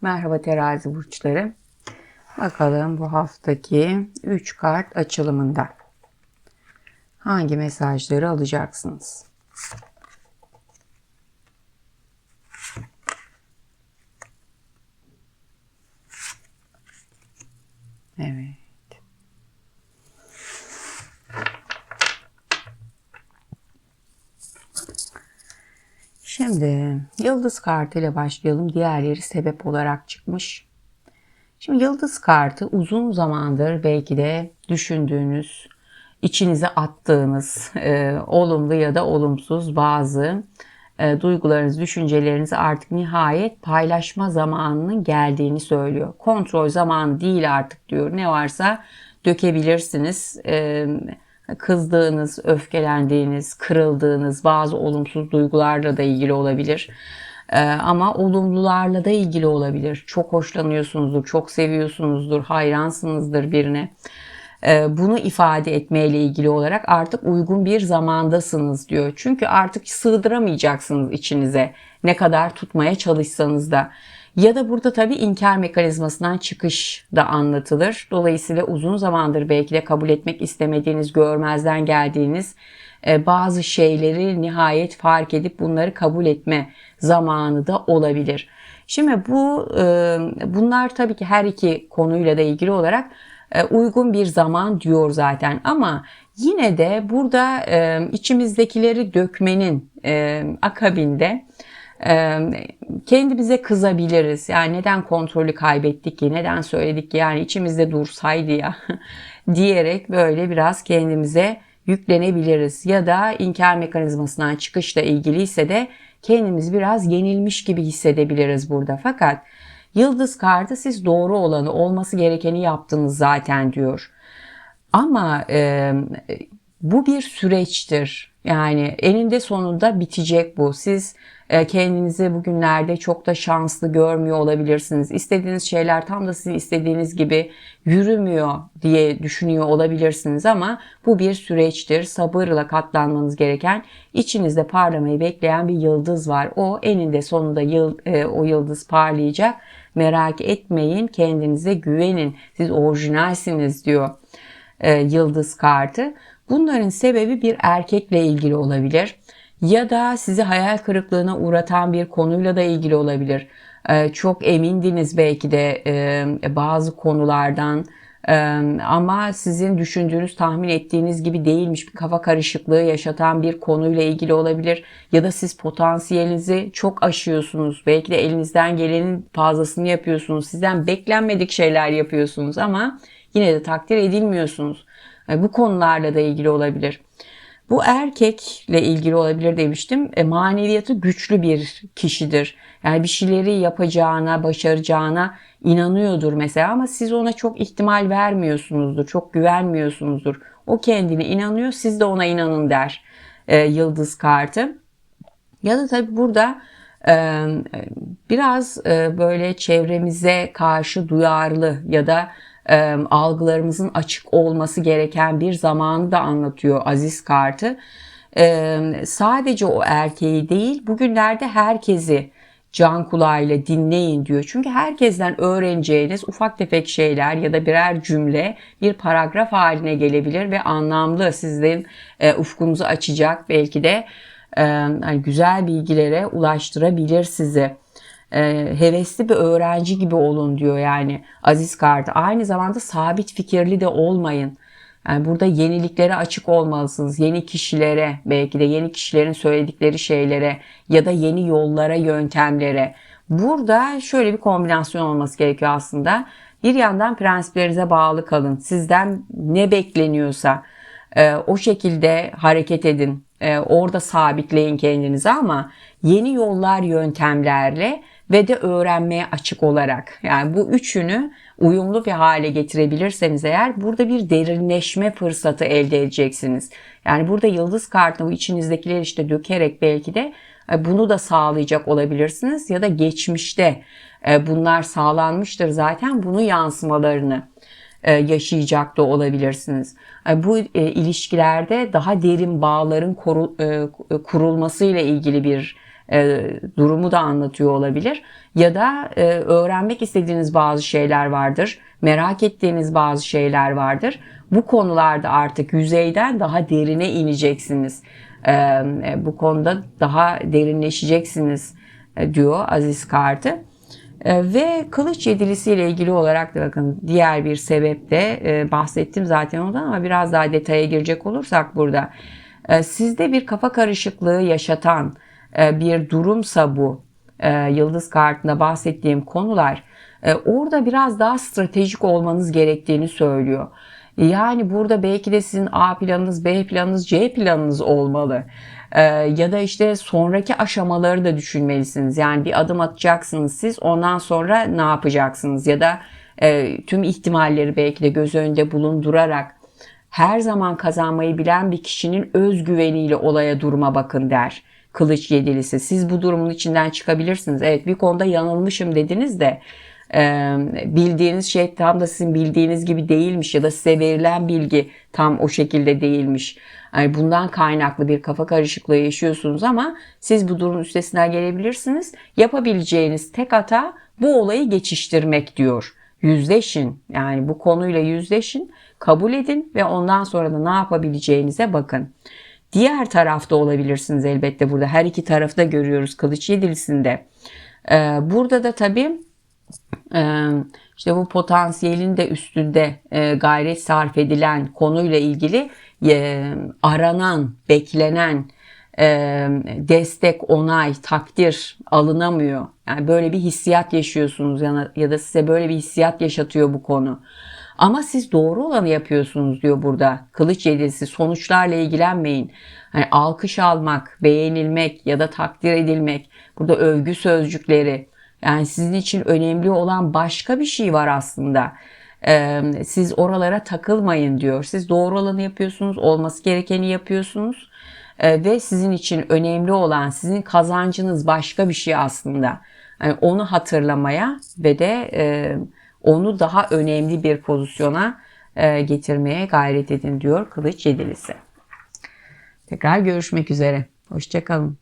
Merhaba terazi burçları. Bakalım bu haftaki 3 kart açılımında hangi mesajları alacaksınız? Evet. Şimdi yıldız kartıyla başlayalım. Diğerleri sebep olarak çıkmış. Şimdi yıldız kartı uzun zamandır belki de düşündüğünüz, içinize attığınız e, olumlu ya da olumsuz bazı e, duygularınız, düşüncelerinizi artık nihayet paylaşma zamanının geldiğini söylüyor. Kontrol zamanı değil artık diyor. Ne varsa dökebilirsiniz. E, kızdığınız, öfkelendiğiniz, kırıldığınız bazı olumsuz duygularla da ilgili olabilir. Ee, ama olumlularla da ilgili olabilir. Çok hoşlanıyorsunuzdur, çok seviyorsunuzdur, hayransınızdır birine. Ee, bunu ifade etmeyle ilgili olarak artık uygun bir zamandasınız diyor. Çünkü artık sığdıramayacaksınız içinize. Ne kadar tutmaya çalışsanız da. Ya da burada tabii inkar mekanizmasından çıkış da anlatılır. Dolayısıyla uzun zamandır belki de kabul etmek istemediğiniz, görmezden geldiğiniz e, bazı şeyleri nihayet fark edip bunları kabul etme zamanı da olabilir. Şimdi bu e, bunlar tabii ki her iki konuyla da ilgili olarak e, uygun bir zaman diyor zaten ama yine de burada içimizdekileri dökmenin akabinde kendimize kızabiliriz. Yani neden kontrolü kaybettik ki, neden söyledik ki yani içimizde dursaydı ya diyerek böyle biraz kendimize yüklenebiliriz. Ya da inkar mekanizmasından çıkışla ilgiliyse de kendimizi biraz yenilmiş gibi hissedebiliriz burada. Fakat yıldız kartı siz doğru olanı, olması gerekeni yaptınız zaten diyor. Ama e, bu bir süreçtir. Yani eninde sonunda bitecek bu. Siz e, kendinizi bugünlerde çok da şanslı görmüyor olabilirsiniz. İstediğiniz şeyler tam da sizin istediğiniz gibi yürümüyor diye düşünüyor olabilirsiniz ama bu bir süreçtir. Sabırla katlanmanız gereken, içinizde parlamayı bekleyen bir yıldız var. O eninde sonunda yıl, e, o yıldız parlayacak. Merak etmeyin, kendinize güvenin. Siz orijinalsiniz diyor e, yıldız kartı. Bunların sebebi bir erkekle ilgili olabilir ya da sizi hayal kırıklığına uğratan bir konuyla da ilgili olabilir. Ee, çok emindiniz belki de e, bazı konulardan ee, ama sizin düşündüğünüz, tahmin ettiğiniz gibi değilmiş bir kafa karışıklığı yaşatan bir konuyla ilgili olabilir. Ya da siz potansiyelinizi çok aşıyorsunuz. Belki de elinizden gelenin fazlasını yapıyorsunuz. Sizden beklenmedik şeyler yapıyorsunuz ama yine de takdir edilmiyorsunuz. Bu konularla da ilgili olabilir. Bu erkekle ilgili olabilir demiştim. E, maneviyatı güçlü bir kişidir. Yani bir şeyleri yapacağına, başaracağına inanıyordur mesela ama siz ona çok ihtimal vermiyorsunuzdur, çok güvenmiyorsunuzdur. O kendine inanıyor, siz de ona inanın der e, yıldız kartı. Ya da tabii burada e, biraz e, böyle çevremize karşı duyarlı ya da e, algılarımızın açık olması gereken bir zamanı da anlatıyor Aziz kartı. E, sadece o erkeği değil bugünlerde herkesi can kulağıyla dinleyin diyor. Çünkü herkesten öğreneceğiniz ufak tefek şeyler ya da birer cümle bir paragraf haline gelebilir ve anlamlı sizin e, ufkunuzu açacak belki de e, güzel bilgilere ulaştırabilir sizi e, hevesli bir öğrenci gibi olun diyor yani Aziz Kartı. Aynı zamanda sabit fikirli de olmayın. Yani burada yeniliklere açık olmalısınız. Yeni kişilere, belki de yeni kişilerin söyledikleri şeylere ya da yeni yollara, yöntemlere. Burada şöyle bir kombinasyon olması gerekiyor aslında. Bir yandan prensiplerinize bağlı kalın. Sizden ne bekleniyorsa e, o şekilde hareket edin. E, orada sabitleyin kendinizi ama yeni yollar, yöntemlerle ve de öğrenmeye açık olarak. Yani bu üçünü uyumlu bir hale getirebilirseniz eğer burada bir derinleşme fırsatı elde edeceksiniz. Yani burada yıldız kartını içinizdekileri işte dökerek belki de e, bunu da sağlayacak olabilirsiniz ya da geçmişte e, bunlar sağlanmıştır zaten bunu yansımalarını yaşayacak da olabilirsiniz. Bu ilişkilerde daha derin bağların kurulmasıyla ilgili bir e, durumu da anlatıyor olabilir. Ya da e, öğrenmek istediğiniz bazı şeyler vardır. Merak ettiğiniz bazı şeyler vardır. Bu konularda artık yüzeyden daha derine ineceksiniz. E, e, bu konuda daha derinleşeceksiniz e, diyor Aziz kartı. E, Ve kılıç yedilisi ile ilgili olarak da bakın diğer bir sebep de e, bahsettim zaten ondan ama biraz daha detaya girecek olursak burada. E, Sizde bir kafa karışıklığı yaşatan e, bir durumsa bu e, yıldız kartında bahsettiğim konular orada biraz daha stratejik olmanız gerektiğini söylüyor. Yani burada belki de sizin A planınız, B planınız, C planınız olmalı. Ee, ya da işte sonraki aşamaları da düşünmelisiniz. Yani bir adım atacaksınız siz ondan sonra ne yapacaksınız? Ya da e, tüm ihtimalleri belki de göz önünde bulundurarak her zaman kazanmayı bilen bir kişinin özgüveniyle olaya duruma bakın der. Kılıç yedilisi. Siz bu durumun içinden çıkabilirsiniz. Evet bir konuda yanılmışım dediniz de bildiğiniz şey tam da sizin bildiğiniz gibi değilmiş ya da size verilen bilgi tam o şekilde değilmiş. Yani bundan kaynaklı bir kafa karışıklığı yaşıyorsunuz ama siz bu durumun üstesinden gelebilirsiniz. Yapabileceğiniz tek hata bu olayı geçiştirmek diyor. Yüzleşin yani bu konuyla yüzleşin, kabul edin ve ondan sonra da ne yapabileceğinize bakın. Diğer tarafta olabilirsiniz elbette burada. Her iki tarafı da görüyoruz kılıç yedilisinde. Burada da tabii işte bu potansiyelin de üstünde gayret sarf edilen konuyla ilgili aranan, beklenen destek, onay, takdir alınamıyor. Yani böyle bir hissiyat yaşıyorsunuz ya da size böyle bir hissiyat yaşatıyor bu konu. Ama siz doğru olanı yapıyorsunuz diyor burada. Kılıç yedisi sonuçlarla ilgilenmeyin. Hani alkış almak, beğenilmek ya da takdir edilmek, burada övgü sözcükleri, yani sizin için önemli olan başka bir şey var aslında. Siz oralara takılmayın diyor. Siz doğru olanı yapıyorsunuz, olması gerekeni yapıyorsunuz. Ve sizin için önemli olan, sizin kazancınız başka bir şey aslında. Yani onu hatırlamaya ve de onu daha önemli bir pozisyona getirmeye gayret edin diyor Kılıç Yedilisi. Tekrar görüşmek üzere. Hoşçakalın.